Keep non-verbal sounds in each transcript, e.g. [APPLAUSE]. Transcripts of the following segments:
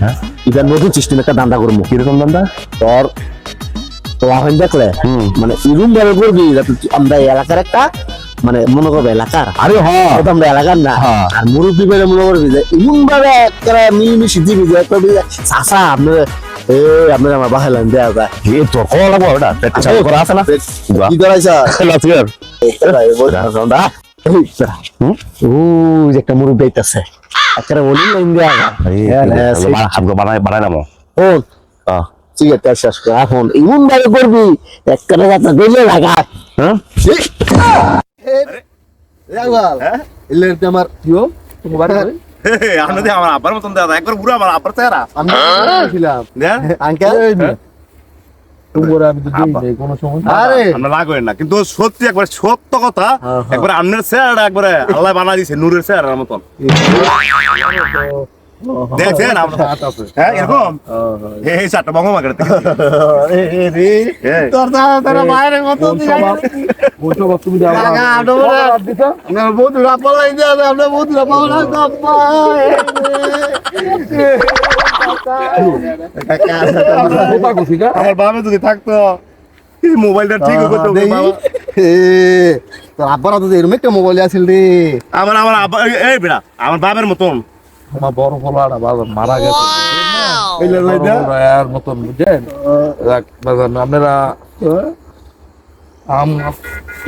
হ্যাঁ এটা নতুন সিস্টেম একটা দান্দা করব কীরকম দান্দা তোর তো দেখলে মানে এরকম ভাবে করবি আমরা এলাকার একটা মানে মনে করবে এলাকার আরে হ্যাঁ আমরা এলাকার না হ্যাঁ। আর মুরব্বী বলে মনে করবি যে এমন ভাবে একটা মিলিমিশি দিবি যে বলি, চাচা আপনার এ আপনার আমার বাহালাম দেয়া যায় এ তোর কল লাগবো ওটা পেট চালু করা আছে না কি করাইছ লাস্ট ও যে একটা মুরব্বী আইতাছে একটা বলি লাইন দেয়া হামকে বানাই বানাই নামো। শোন হ্যাঁ শেষ কর। এখন এমন ভাবে করবি একটা যাত্রা দিলে লাগা। হ্যাঁ? আমার প্রিয়। আমাদের আমার আব্বার মতন দাদা একবার পুরো আমার আব্বার চেহারা। আমি ছিলাম আরে আমরা রাগ না কিন্তু সত্যি একবার সত্য কথা হ্যাঁ, হ্যাঁ। একবার আপনার চেহারাটা একবারে আল্লাহ বানা দিছে নূরের চেহারার মতন দেখছেন হ্যাঁ এরকম? এই চারটা বঙ্গ মার্কেট [LAUGHS] আমরা বাবা যদি থাকতো এই মোবাইলটা ঠিক করতো বাবা। তোর আব্বার তো এরকম একটা মোবাইল আছিল রে। আমার আমার আব্বা এই- এই বেড়া আমার বাবার মতন। আমার বড় ফলাটা বাবা মারা গেছে আর মতন আপনারা আম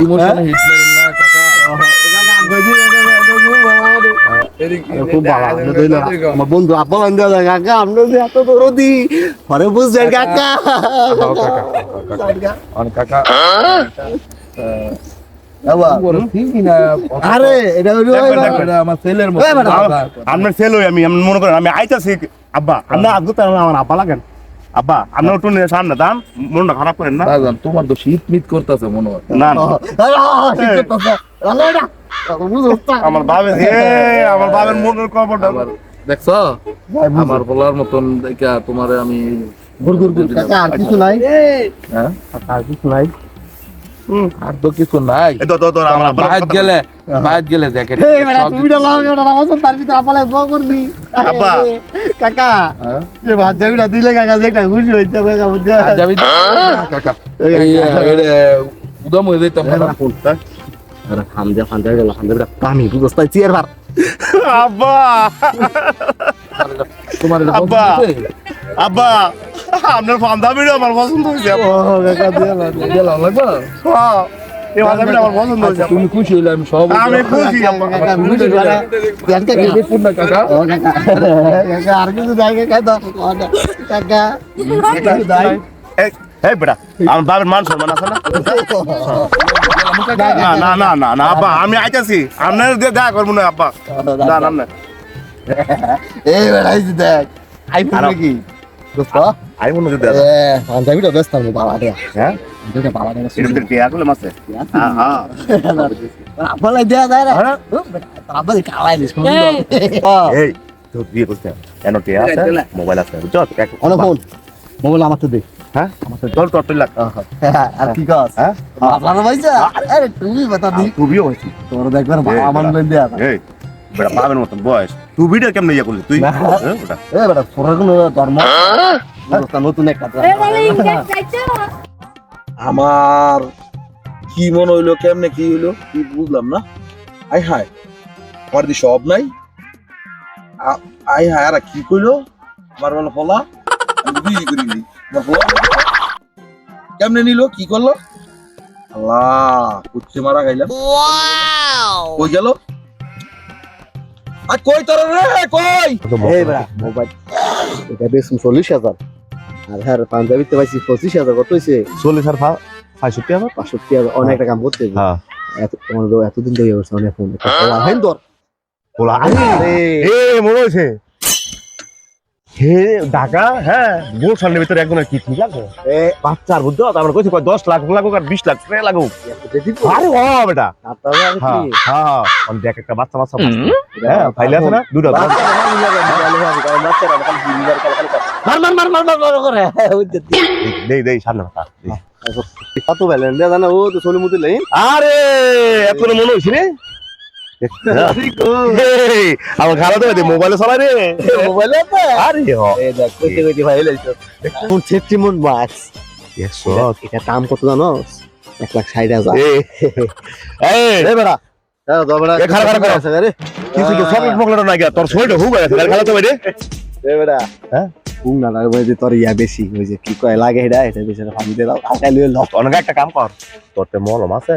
ইমোশনে না আপনি। আমার বন্ধু আব্বা কাকা আমরা যে এত দরদি পরে বুঝছেন কাকা কাকা, কাকা। আপনার হই আমি আমি মনে করেন আমি আইতাছি। আব্বা আপনার আজকে আমার আব্বা লাগেন। আব্বা আপনার একটু সামনে দান মনটা খারাপ করেন না। তোমার তো শীত মিত করতেছে মনে হয়। না। আমার বাবার আমার বাবার মনের খবরটা দেখছ? আমার বলার মতন দেখা তোমারে আমি কিছু নাই? হ্যাঁ? কিছু নাই। আর তো কিছু নাই। বাইর গেলে বাইর গেলে আব্বা। কাকা হ্যাঁ? ভাত যাবিটা দিলে কাকা একটা খুশি হইতে কাকা এরে উদম হয়ে হামদে বেটা পানি বুঝতে চিয়ার ভার আব্বা। তোমার আব্বা। আব্বা। [LAUGHS] আপনার পাঞ্জাবিটা আমার পছন্দ হয়েছে। ও কাকা দিয়ে না গেলাম লাগবে? না? হ্যাঁ, এই আমার পছন্দ হয়েছে। তুমি খুশি হইলে আমি সব খুশি আর কিছু কাকা? এই বেটা আমার বাবার মান সম্মান আছে না? না না না না আব্বা আমি আইতাছি। আপনার দিয়ে দেখা করব না আব্বা। না এই দেখ। আইফোন আরও। নাকি? দোস্ত? আই মনে হয় দেখা এ পাঞ্জাবিটা ব্যস্ত আমি বাবা রে হ্যাঁ? এটা বাবা রে এটা তো টিয়া করলে মাসে হ্যাঁ হ্যাঁ। আব্বালাই দেয়া যায় রে। হ্যাঁ? আব্বালাই কালাই দিস এই। তো বিয়ে করতে এনো টিয়া আছে? মোবাইল আছে। বুঝছ এক- অনেক ফোন। মোবাইল আমার তো দে। হ্যাঁ তোর তোর তুই লাগ আর কি কাজ হ্যাঁ? আপনার ভাইসা আরে তুমি বাতা দি। তুইও হয়েছি তোর দেখবার বাবা আমার লই দেয়া এই। বেটা মতন বয়স। তুই ভিডিও কেমনে ইয়ে করলি? তুই। হ্যাঁ। এ বেটা তোর কোনো ধর্ম নতুন একটা আমার কি মনে হইল কেমনে কি হইল কি বুঝলাম না। আই হায় আমার দি সব নাই। আই হায় আর কি কইলো? আমার বলে ফলা বিয়ে করিনি। কেমনে নিল কি করল? আল্লাহ কুচ্ছে মারা খাইলাম। কই গেল? আর কই তোর রে কই? এই বেটা মোবাইল এটা বেশ চল্লিশ হাজার। আর হ্যাঁ পাঞ্জাবিতে পাইছি পঁচিশ হাজার কত হয়েছে চল্লিশ আর পঁয়ষট্টি হাজার? পাঁচষট্টি হাজার অনেক একটা কাম করতে হ্যাঁ। এত তোমার দিন এতদিন থেকে অনেক ফোন হেন তোর বলা আরে। এ মনে হয়েছে হে ঢাকা হ্যাঁ গোল ভিতরে একজনের কি ঠিক লাগবে? এ বাচ্চার বুঝছ তারপরে কইছে কয় দশ লাখ লাগুক আর বিশ লাখ লাগুক। আরে ও বেটা। হ্যাঁ হ্যাঁ দেখ একটা বাচ্চা বাচ্চা হ্যাঁ ফাইলে আছে না? দুটো। মার মার মার মার মার করে। দেই দেই সামনে মাথা কত ব্যালেন্স জানা ও তো সোনি মুতি লাইন আরে এত মনে হয়েছে রে। আমার খালা তো মোবাইলে চলা রে। মোবাইলে আরে কইতে কইতে ভাই লাইছো কোন সেফটি মোড বাক্স এটা দাম কত জানো? এক লাখ ষাট হাজার। এই বেড়া হ্যাঁ? ইয়া একটা কাম কর। তোর মলম আছে।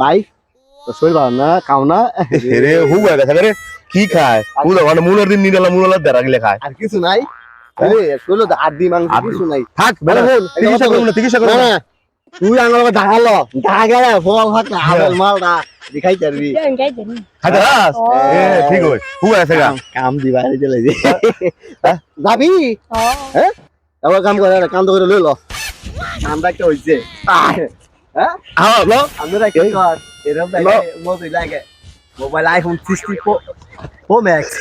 ভাই শরীর ভালো না খাও না। [LAUGHS] রে হয়ে গেছে রে কি খায়? মুলো মানে মুলোর দিন নিরালা মুলোর দেরা গিলে খায় আর কিছু নাই। না তুই আঙ্গল ঢাকালো ঢাকা ফল হাত মালটা দেখাই পারবি। খাইতে রাস এ ঠিক হই হুক গেছে গা। কাম দি বাইরে চলে যে। যাবি? হ্যাঁ? আবার কাম করে কাম তো করে লই ল। কামটা একটা হইছে। হ্যাঁ? আমরা কি কর এরকম লাগে লাগে। Mobile iPhone sixty pro max